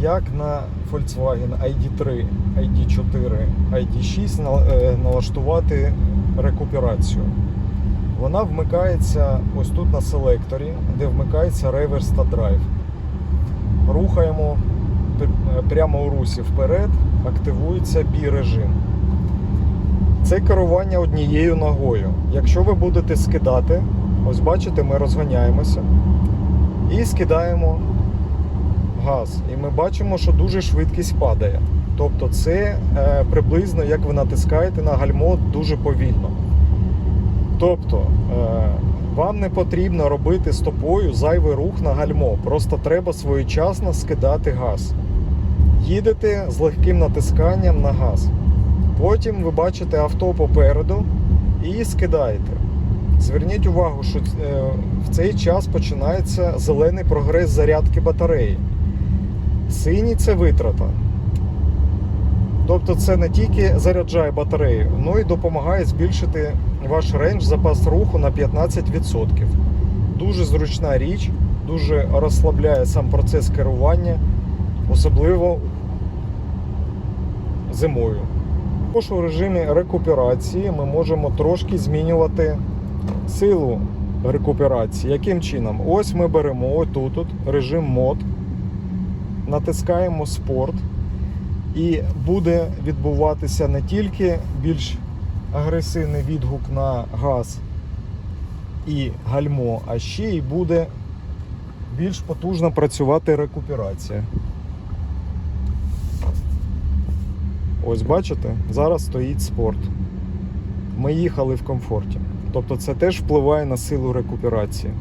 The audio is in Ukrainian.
як на Volkswagen ID3, ID4, ID6 е, налаштувати рекуперацію. Вона вмикається ось тут на селекторі, де вмикається реверс та драйв. Рухаємо прямо у русі вперед, активується бій режим. Це керування однією ногою. Якщо ви будете скидати, ось бачите, ми розганяємося і скидаємо газ. І ми бачимо, що дуже швидкість падає. Тобто це е, приблизно як ви натискаєте на гальмо дуже повільно. Тобто е, вам не потрібно робити стопою зайвий рух на гальмо. Просто треба своєчасно скидати газ. Їдете з легким натисканням на газ. Потім ви бачите авто попереду і скидаєте. Зверніть увагу, що е, в цей час починається зелений прогрес зарядки батареї. Синій це витрата. Тобто це не тільки заряджає батарею, але й допомагає збільшити ваш рейндж запас руху на 15%. Дуже зручна річ, дуже розслабляє сам процес керування, особливо зимою. Також у режимі рекуперації ми можемо трошки змінювати силу рекуперації. Яким чином? Ось ми беремо отут от режим мод, натискаємо спорт, і буде відбуватися не тільки більш агресивний відгук на газ і гальмо, а ще й буде більш потужно працювати рекуперація. Ось бачите, зараз стоїть спорт. Ми їхали в комфорті. Тобто це теж впливає на силу рекуперації.